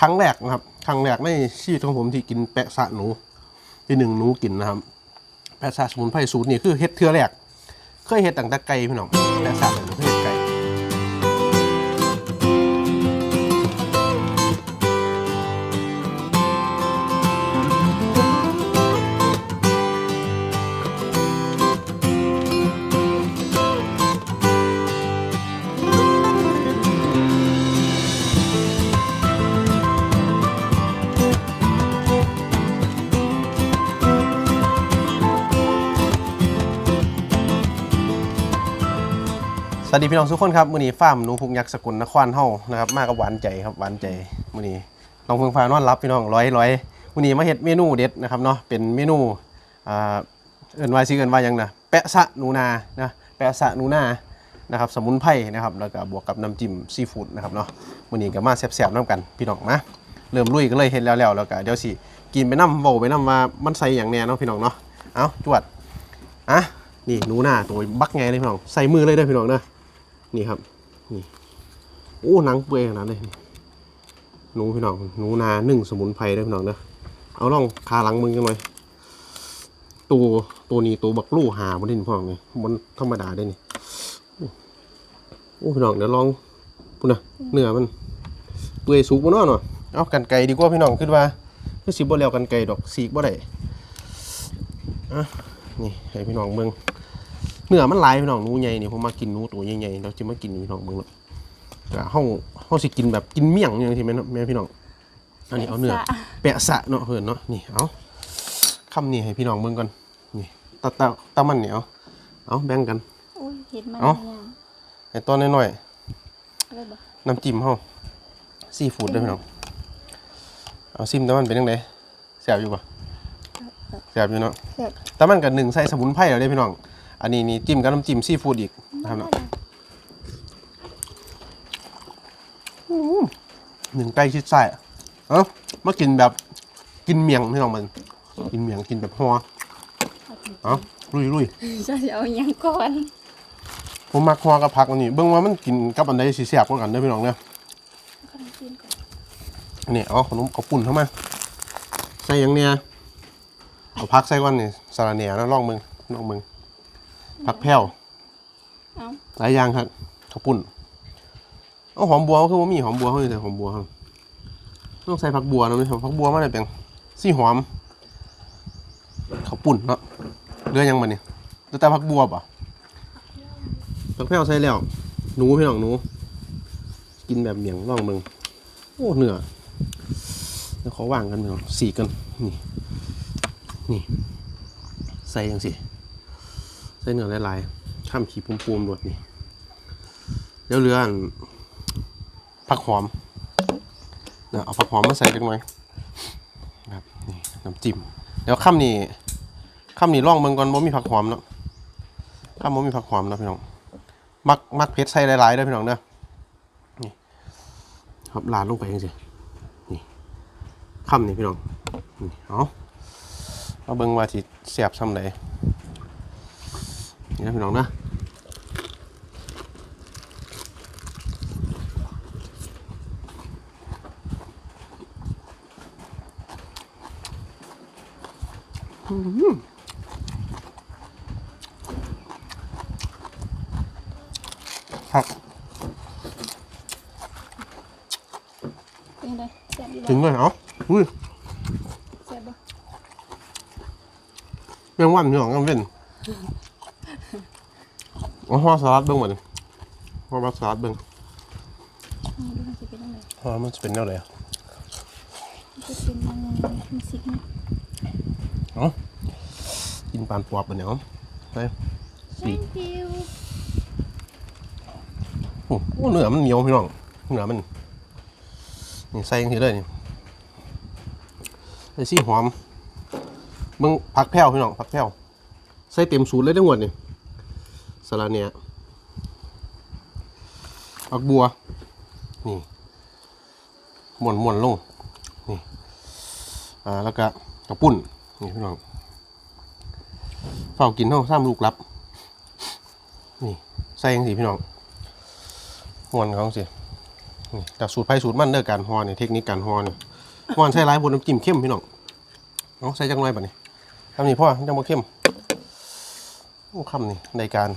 ครั้งแรกนะครับ ครั้งแรกในชีวิตของผมที่กินแปะสะหนู ที่หนึ่งหนูกินนะครับ แปะสะสมุนไพรสูตรนี่คือเฮ็ดเทือแรก เคยเฮ็ดต่างตะไก่พี่น้องแปะสะเนี่ สวัสดีพี่น้องทุกคนครับมื้อนี้ฟาร์มหนูพุกยักษ์สกุลนครเฮานะครับมากับหวานใจครับหวานใจมื้อนี้ลองเพิ่งฟ้านอนรับพี่น้องร้อยร้อยมื้อนี้มาเฮ็ดเมนูเด็ดนะครับเนาะเป็นเมนูอ่าเอิ้นว่าชื่อเอิ้นว่าหยังนะแปะสะหนูนานะแปะสะหนูนานะครับสมุนไพรนะครับแล้วก็บวกกับน้ำจิ้มซีฟู้ดนะครับเนาะมื้อนี้ก็มาแซ่บๆนํกันพี่น้องมาเริ่มลุยกันเลยเฮ็ดแล้วๆแล้วก็เดี๋ยวสิกินไปนำเว้าไปนํว่ามันใส่หยังแน่เนาะพี่น้องเนาะเอาจวดอะนี่หนูนาตัวบักไงเลยพี่น้องใส่มือเลยเด้อพี่น้องเด้อ นี่ครับ นี่ โอ้หนังเปื่อยขนาดเลยหนูพี่น้องหนูนาหนึ่งสมุนไพรเด้พี่น้องเด้อเอาลองคาหลังมึงกันหน่อย ตัวตัวนี้ตัวบักลู่หาบนดินพ่องนี่มันธรรมดาได้นี่โอ้พี่น้องเดี๋ยวลองพุ่นนะเนื้อมันเปื่อยสุกบ่เนาะเนาะเอากันไก่ดีกว่าพี่น้องคิดว่าคือสิบ่แล้วกันไก่ดอกสีกบ่ได้อะนี่ให้พี่น้องเบิ่ง เนื้อมันหลายพี่น้องหนูใหญ่นี่ผมมากินหนูตัวใหญ่ๆเราจะมากินพี่น้องเบิ่งเนาะก็เฮาเฮาสิกินแบบกินเมี่ยงอย่างที่แม่นแม่พี่น้องอันนี้เอาเนื้อแปะสะเนาะเพิ่นเนาะนี่เอาคำนี้ให้พี่น้องเบิ่งก่อนนี่ตาตาตามันเนี่ยเอาเอาแบ่งกันอุ้ยเห็ดมันเอ้าย่างให้ตัวน้อยอะไรบ่ๆน้ำจิ้มเฮาซีฟู้ดเด้อพี่น้องเอาซิมตามันเป็นจังไดแซ่บอยู่ปะแซ่บอยู่เนาะเสร็จตามันกับหนึ่งใส่สมุนไพรแล้วเด้อพี่น้อง อันนี้นี่จิ้มกับน้ำจิ้มซีฟู้ดอีกนะครับเนาะหนึ่งไก่ชิดไส้เอ้ามากินแบบกินเมียงพี่น้องมัน กินเมียงกินแบบหัวเอ้าลุยลุยจะเอาหยังก่อนผมมักหัวกับผักอันนี้ เบิ่งว่ามันกินกับอันใดสิแซ่บกว่ากันเด้อพี่น้องเด้อขนมจีนก่อนอันนี้เอาขนมข้าวปุ้นเข้ามาใส่หยังเนี่ยเอาผักใส่ก่อนนี่สาระแหน่นะลองมึงลองมึง ผักแพ้วเอ้าหลายอย่างครับข้าวปุ้นเอาหอมบัวคือว่ามีหอมบัวเขาอยู่แต่หอมบัวครับต้องใส่ผักบัวนะพี่ผักบัวมาได้เป็นสีหอมข้าวปุ้นเนาะเรือยังมันเนี่ยเหลือแต่ผักบัวป่ะผักแพ้วใส่แล้วหนูพี่น้องหนู กินแบบเมี่ยงลองมึงโอ้เนื้อเดี๋ยวขอวางกันพี่น้องสีกันนี่นี่ใส่ยังสิ ใส่เนื้อหลายๆข้ามขีดปูมๆดวดนี่เดี๋ยวเรือผักหอมเดี๋ยเอาผักหอมมาใส่จังหน่อยนะครับนี่น้ำจิ้มเดี๋ยวข้ามนี่ข้ามนี่ล่องเมืองก่อนบ่มีผักหอมเนาะข้ามบ่มีผักหอมเนาะพี่น้องมักมักเผ็ดใส่หลายๆด้อพี่น้องเด้อครับลาดลงไปยังสินี่ค่ำนี่พี่น้องนี่เอาเอาเบิ่งว่าสิเสียบซ้ำไห นนี่นะพี่น้องนะอื้อหือครับเป็นไงแซ่บดีถึงบ่เลยเอาอุ้ยแซ่บบ่แมงวันพี่น้องกันเว้น เอาห่อสลัดเบิ่งหมดห่อบักสลัดเบิ่งอืมดูมันสิเป็นจังไดห่อมันจะเป็นแนวไหนอะมันจะเป็นมันมันสิกนะเอากินปานปอบปะเนี่ยเอาไป thank you โอ้โหเนื้อมันเหนียวพี่น้องเนื้อมันนี่ใส่ยังทีเลยนี่ใส่ซี่หอมมึงผักแพ้วพี่น้องผักแพ้วใส่เต็มสูตรเลยทั้งหมดนี่ สลัดเนี่ยผักบัว นี่หม่วนหม่วนลง นี่ อ่า แล้วก็กระปุ่น นี่พี่น้องเฝ้ากินเท่าซ้ำลูกรับ นี่ ใส่ยังสิพี่น้องหม่วนเขาสินี่จากสูตรไผ่สูตรมันเด้อการห่อนี่เทคนิคการห่อนี่ห่อนใส่หลายบนน้ำจิ้มเข้มพี่น้องน้องใส่จังไรบัดนี้ทำนี่พ่อจังบ่เข้มโอ้คำนี่ในการ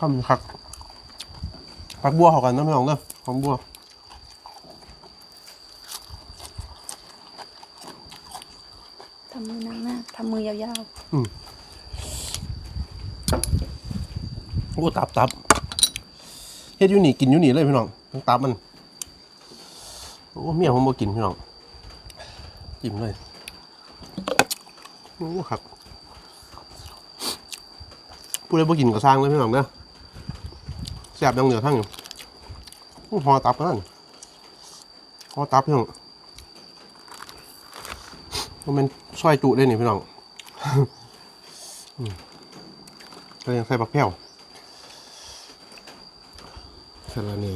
ทำผักผักบัวเขากันนะพี่น้องเนอะหอมบัวทำมือหนักหน้าทำมือยาวโอ้ตับตับเฮ็ดอยู่นี่กินอยู่นี่เลยพี่น้องทั้งตับมันโอ้เมียผมบ่กินพี่น้องจิ้มเลยโอ้ครับ ผู้ใดบ่กินก็สร้างเลยพี่น้องเด้อแซ่บอยังเหนือทั้งอยู่โอ้หอตับนั่นหอตับพี่น้องมันเป็นซอยจุได้นี่พี่น้องอืมก็ยังใส่ผักแพ้วสาระเน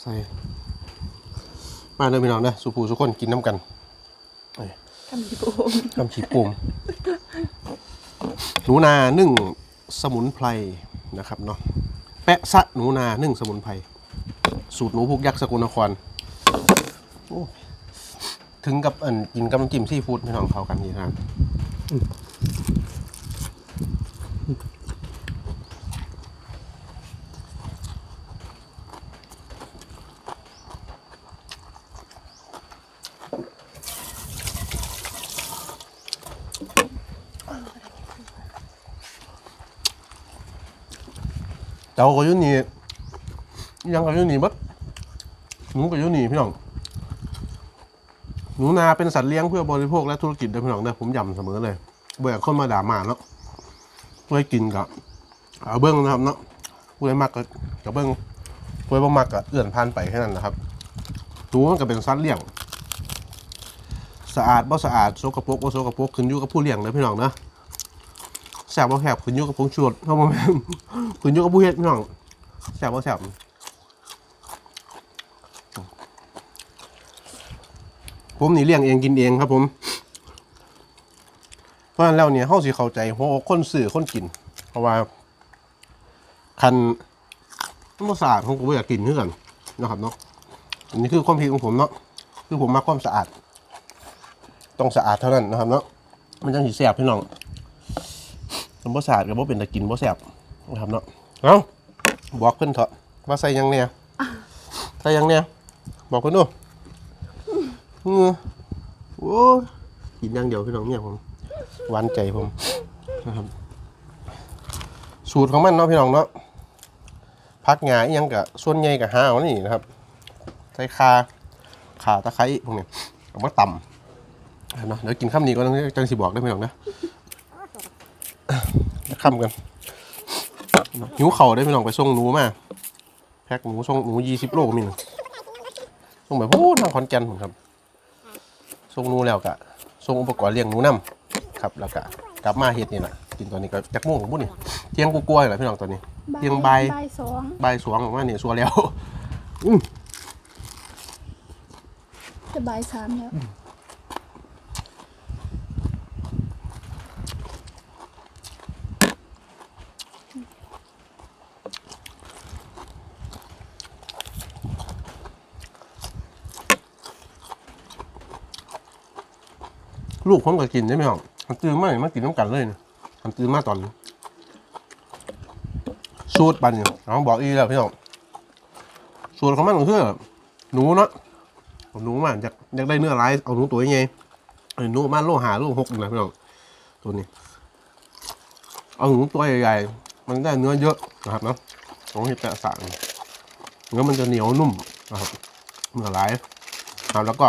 ใส่ มาเด้อพี่น้องเด้อสุภูสุคนกินน้ำกันๆทำดีโอมน้ำฉีปุ่ม หนูนานึ่งสมุนไพรนะครับเนาะแปะซะหนูนานึ่งสมุนไพรสูตรหนูพุกยักษ์สกุลนครถึงกับอันกินกับน้ำจิ้มซีฟู้ดพี่น้องเขากันดีครั เจ้าก็อยุ่นี่ยังก็อยุ่นี่บัดหนูก็อยุ่นี่พี่น้องหนูนาเป็นสัตว์เลี้ยงเพื่อบริโภคและธุรกิจเด้อพี่น้องเด้อผมย้ำเสมอเลยเบื่อคนมาด่ามาเนาะเพื่อกินกับเอาเบิ้งนะครับเนาะผู้ใดมักก็กับเบิ้งผู้ใดบ่มักก็เอื่อนผ่านไปแค่นั้นนะครับหนูมันก็เป็นสัตว์เลี้ยง สะอาดบ่สะอาดโสกโปรกบ่โสกปรกขึ้นอยู่กับผู้เลี้ยงเด้อพี่น้องเนาะ แซ่บบ่แซ่บขึ้นอยู่กับผงชูรสเพราะบ่แม่นขึ้นอยู่กับผู้เฮ็ดพี่น้องแซ่บบ่แซ่บผมนี่เลี้ยงเองกินเองครับ ผม เพราะฉะนั้นแล้วเนี่ยเฮาสิเข้าใจหัวอกคนซื้อคนกิน เพราะว่า คันมันบ่สะอาดผมก็บ่อยากกินคือกันนะครับเนาะอันนี้คือความคิดของผมเนาะคือผมมักความสะอาด ต้องสะอาดเท่านั้นนะครับเนาะมันจังสิแซ่บพี่น้อง มันบ่สะอาดก็บ่เป็นตะกินบ่แซ่บนะครับเนาะเอ้าบอกเพิ่นเถอะว่าใส่หยังเนี่ยใส่หยังเนี่ยบอกเพิ่นดูเออโอ้ยกินอย่างเดียวพี่น้องเนี่ยผมหวานใจผมนะครับ สูตรของมันเนาะพี่น้องเนาะพักงาอหยังกะส่วนใหญ่กะหาเอานี่นะครับใส่คาขาตะไคร้พวกนี้เอามาตำเนาะเดี๋ยวกินข้ามนี้ก่อนจังสิบอกได้อพี่น้องนะ ข้ามกันหิวเข่าวได้อพี่น้องไปส่งหนูมาแพ็กหนูส่งหนูยี่สิบโลก็มีหนึ่งส่งไปพูดทางขอนแก่นผมครับส่งหนูแล้วก็ส่งอุปกรณ์เลี้ยงหนูนํครับแล้วก็กลับมาเฮ็ดนี่แหละกินตอนนี้ก็จักโม่วงบุ่นี่เที่ยงกูกลัวๆอยู่แหละพี่น้องตอนนี้เที่ยงบ่ายบ่ายสองบ่ายสองออกมาเนี่ยสัวแล้วจะบ่ายสามแล้ว ลูกผมก็กินได้ไหมครับมันตื่นมาเนี่ยมากินน้ำกันเลยนะมันตื่นมาตอนสูตรปันเนี่ยน้องบอกอีแล้วพี่น้องสูตรของมันก็คือหนูเนาะหนูมาจากอยากได้เนื้อร้ายเอาหนูตัวยังไงเอาหนูมาโลหะโลหกนะพี่น้องตัวนี้ เอาหนูตัวใหญ่ๆมันได้เนื้อเยอะนะครับเนาะของเห็ดแปะสางเนื้อมันจะเหนียวนุ่มนะครับเนื้อร้ายครับแล้วก็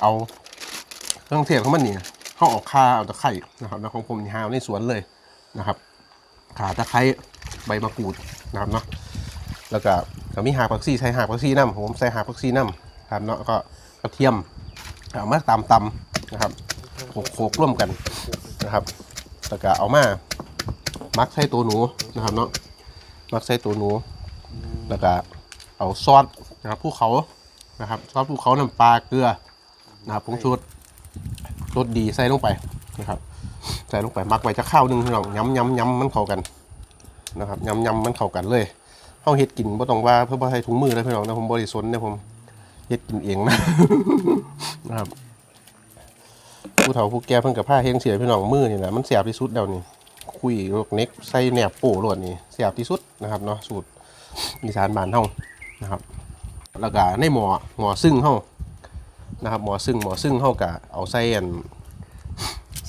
เอาเครื่องเทศของมันเนี่ย เขาออกข่าเอาตะไคร่นะครับแล้วของผมหาเอาในสวนเลยนะครับขาตะไคร้ใบมะกรูดนะครับเนาะแล้วก็ก็มีหากผักชีใส่หากผักชีน้ำผมใส่หากผักชีน้ำครับเนาะก็กระเทียมเอามาตำตำนะครับโขกโขกร่วมกันนะครับแล้วก็เอามามักใส่ตัวหนูนะครับเนาะมักใส่ตัวหนู แล้วก็เอาซอสนะครับภูเขานะครับซอสภูเขาน้ำปลาเกลือนะครับผงชูรส รสดีใส่ลงไปนะครับ ใส่ลงไปมักไว้จะข้าวนึงพี่น้องย้ำย้ำย้ำมันเข้ากันนะครับย้ำย้ำมันเข้ากันเลยเฮาเฮ็ดกินบ่ต้องว่าเพื่อบ่ให้ถุงมือเลยพี่น้องนะผมบ่ได้สนนะผมเฮ็ดกินเองนะนะครับผู้เฒ่าผู้แก่เพิ่นกับผ้าเฮงเสียพี่น้องมือนี่แหละมันเสียบที่สุดแล้วนี่คุยโรคเน็กใส่แหนบโป้โลดนี่เสียบที่สุดนะครับเนาะสูตรอีสานบ้านเฮานะครับแล้วก็ในหมอหมอซึ่งเฮา นะครับหมอซึ่งหมอซึ่งเฮาก็เอาใส่อัน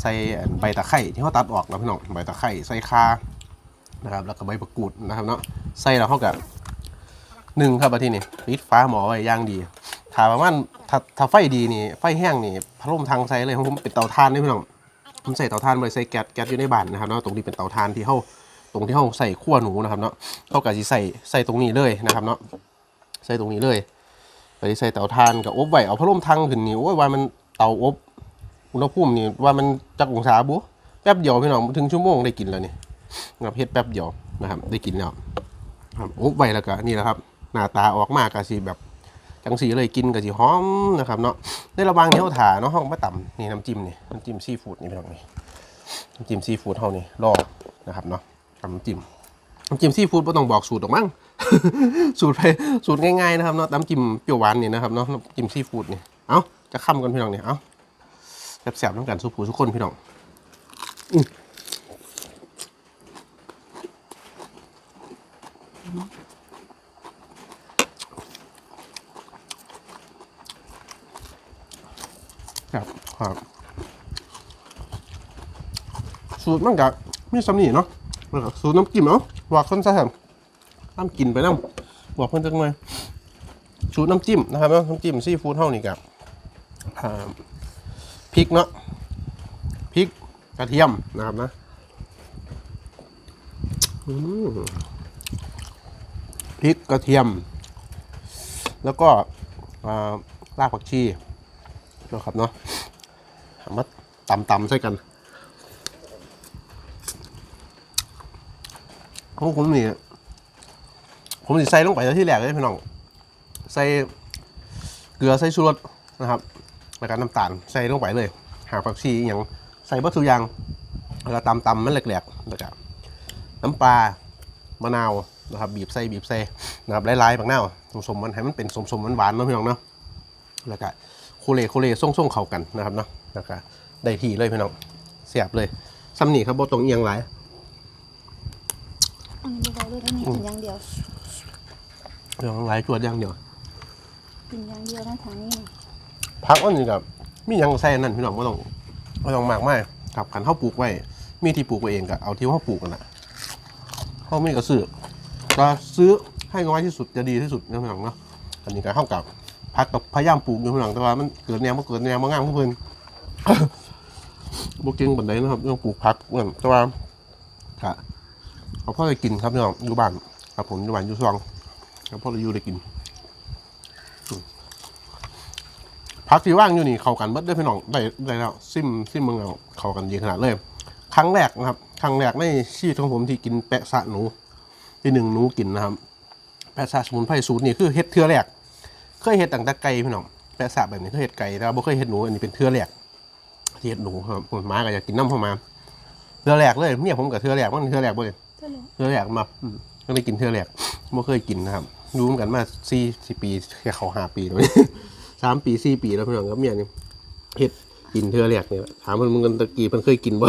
ใส่อันใบตะไคร้ที่เขาตัดออกนะพี่น้องใบตะไคร้ใส่คานะครับ แล้วก็ใบประกูดนะครับเนาะใส่แล้วเขากับหนึ่งครับอาที่นี้ปิดฟ้าหมอไว้ย่างดีถ้าประมาณถ้าถ้าไฟดีนี่ไฟแห้งนี่พัดลมทางใส่เลยของผมเป็นเตาถ่านนี่พี่น้องผมใส่เตาถ่านไว้ใส่แก๊สแก๊สอยู่ในบ้านนะครับเนาะตรงนี้เป็นเตาถ่านที่เขาตรงที่เขาใส่ขั้วหนูนะครับเนาะเขาก็จะใส่ใส่ตรงนี้เลยนะครับเนาะใส่ตรงนี้เลย ไปใส่เตาถ่านกับอบไว้เอาพัดลมทางขึ้นนี่โอ้ยว่ามันเตาอบอุณหภูมินี่ว่ามันจักองศาบุแป๊บเดียวพี่น้องถึงชั่วโมงได้กินแล้วนี่นะครับเฮ็ดแป๊บเดียวนะครับ ได้กินแล้วครับอบไว้แล้วก็นี่แหละครับ หน้าตาออกมากก็สิแบบจังสีเลยกินก็สิหอมนะครับเนาะในระหว่างที่เราถ่าเนาะเฮามาต่ำนี่น้ำจิ้มนี่น้ำจิ้มซีฟู้ดนี่พี่น้องนี่น้ำจิ้มซีฟู้ดเฮานี่รอนะครับเนาะน้ำจิ้มน้ำจิ้มซีฟู้ดบ่ต้องบอกสูตรหรอกมั้ง สูตรไปสูตรง่ายๆนะครับเนาะน้ำจิ้มเปรี้ยวหวานนี่นะครับเนาะน้ำจิ้มซีฟู้ดนี่เอ้าจะค้ำกันพี่น้องนี่ยเอ้าแซ่บๆน้ำกันสุผูทุกคนพี่น้องอื้อครับครับสูตรมันกับมีสำนีเนาะสูตรน้ำจิ้มเนาะว่าคนใส่ครับ น้ำกินไปน้ำบอกเพิ่นจังเลยสูตรน้ำจิ้มนะครับน้ำจิ้มซีฟู้ดเท่านี้กับพริกเนาะพริกกระเทียมนะครับนะพริกกระเทียม แล้วก็รากผักชีนะครับเนาะเอามาตำใส่กันของผมนี่ ผมสิใส่ลงไปที่แรกเลยพี่น้อง ใส่เกลือใส่ชูรสนะครับแล้วก็น้ำตาลใส่ลงไปเลย หาผักชีอย่างใส่บัตถุอยางแล้วตำตำมันแหลกๆแล้วก็น้ำปลามะนาวนะครับ บีบใส่บีบใส่นะครับหลายๆบางหน้าสมๆมันให้มันเป็นสมๆหวานๆเนาะพี่น้องเนาะแล้วก็โคเลโคเลส่งๆเข้ากันนะครับเนาะแล้วก็ได้ทีเลยพี่น้องเสียบเลยซ้ำนี่ครับบ่ตรงเอียงหลายอันนี้บอกเลยอันนี้กินอย่างเดียว เรื่องหลายจวดอย่างเดียวกินอย่างเดียวนะทางนี้พักอันนี้กับมีหยังใส่อันนั่นพี่น้องบ่ต้องบ่ต้องมากมายครับคันเฮาปลูกไว้ มีที่ปลูกไว้เองก็เอาที่เฮาปลูกกันน่ะเฮามีก็ซื้อก็ซื้อให้น้อยที่สุดจะดีที่สุดนะพี่น้องเนาะอันนี้ก็เฮากับพักกับพยายามปลูกอยู่พี่น้องแต่ว่ามันเกิดแนวบ่เกิดแนวบ่งามของเพิ่นบ่เก่งปานใดนะครับเรื่องปลูกผักนั่นแต่ว่าก็เอาพ่อได้กินครับพี่น้องอยู่บ้านครับผมอยู่บ้านอยู่ซอง ครับพ่อได้อยู่ได้กินพักที่ว่างอยู่นี่เข้ากันเบิดได้อพี่น้องได้ได้แล้วซิมซิมเมืองเราเข้ากันดีขนาดเลย ครั้งแรกนะครับ ครั้งแรกในชีวิตของผมที่กินแปะสะหนู ที่หนึ่งหนูกินนะครับ แปะสะสมุนไพรสูตรนี่คือเฮ็ดเทื่อแรก เคยเฮ็ดตั้งแต่ไก่พี่น้องแปะสะแบบนี้เคยเฮ็ดไก่แต่ว่าบ่เคยเฮ็ดหนูอันนี้เป็นเทื่อแรกที่เฮ็ดหนูครับผมมาก็อยากกินน้ำเข้ามาเทื่อแรกเลยเนี่ยผมกับเทื่อแรกมันเทื่อแรกบ่เลยก็เลยเทื่อแรกมาอืมก็เลยกินเทื่อแรกไม่เคยกินนะครับรู้เหมื อนกันมาสี่สี่ปีแค่เขาห้าปีแล้วสามปีสี่ปีแล้วพี่น้องครับเมียนี่เฮ็ดกินเทื่อแรกเนี่ยถามมันมึงกันตะกี้มันเคยกินบ่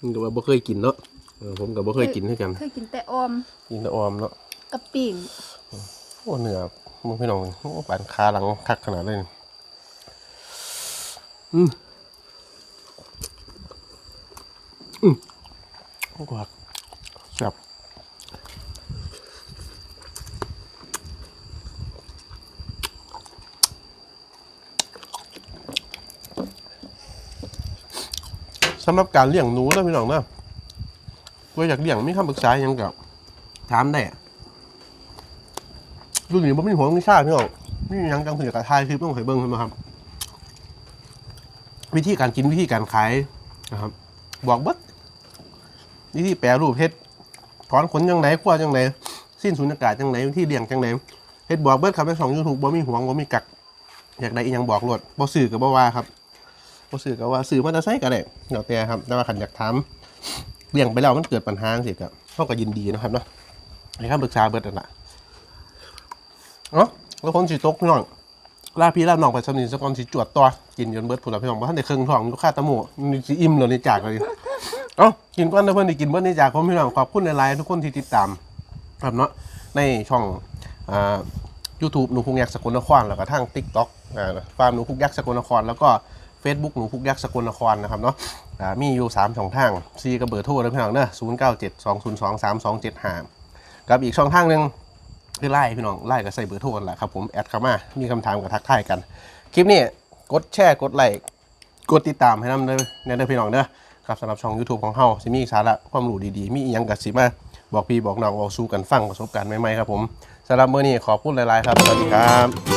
มันก็ว่าบ่เคยกินเนาะเออผมก็บ่เคยกินเหมือนกัน เคยกินแต่ออมกินแต่ออมเนาะกับปิ่งโอ้เหนือมึงพี่น้องโอ้ปานคาหลังคักขนาดเลยนี่อืมอืมโอ้กว่า สำหรับการเลี้ยงหนูนะพี่น้องนะว่าอยากเลี้ยงมีคำปรึกษาหยังกับถามได้รุ่นนี้ผมมีหัวมีชาพี่น้องมีหยังจังถือกระทายคือต้องให้เบิ้งขึ้นมครับ วิธีการกินวิธีการขายนะครับ บอกเบิดวิธีแปรรูปเฮ็ดถอนขนยังไงขั้วยังไงสิ้นสุญญากาศยังไงวิธีเลี้ยงจังไงเฮ็ดบอกเบิดครับในสองยูทูบบ่มีหวงบ่มีกักอยากได้อีหยังบอกรวดบ่ซื้อก็บ่ว่าครับ บ่ซื้อก็ว่าซื้อมาจะใส่ก็ได้แล้วแต่ครับ แต่ว่าขันอยากถามเลี้ยงไปแล้วมันเกิดปัญหาสิก็เขาก็ยินดีนะครับเนาะให้คำปรึกษาเบิดนั่นล่ะเนาะแล้วคนสิตกน้องลาพี่ลาน้องไปสำนินสกอนสิจวดตัวกินจนเบิดพุ่นละพี่น้องบ่ทันได้ครึ่องท้องลูกค้าตะหมูมันสิอิ่มแล้วนี่จากเลยเอ้ากินก่อนเด้อเพิ่อนได้กินเบิดนี่จากผมพี่น้องขอบคุณหลายๆทุกคนที่ติดตามครับเนาะในช่องอ่า YouTube หนูพุกยักษ์สกลนครแล้วก็ทาง TikTok อ่าฟาร์มหนูพุกยักษ์สกลนครแล้วก็ Facebook หนูพุกยักษ์สกลนครนะครับเนาะมีอยู่3ช่องทางซีกับเบอร์โทรเลยพี่น้องเนอะ0 9 7 2 0 2 3 2 7 5กับอีกช่องทางหนึ่งคือไล่พี่น้องไล่กับใส่เบอร์โทรกันแหละครับผมแอดเข้ามามีคำถามกับทักทายกัน คลิปนี้กดแชร์กดไลค์กดติดตามให้นำเด้อเนี่ยเด้อพี่น้องเด้อครับสำหรับช่อง YouTube ของเฮาสิมีสาระความรู้ดีๆ มีอีหยังกับสิมาบอกพี่บอกน้องเอาสู้กันฟังประสบการณ์ใหม่ๆครับผมสำหรับมื้อนี้ขอบคุณหลายๆครับสวัสดีครับ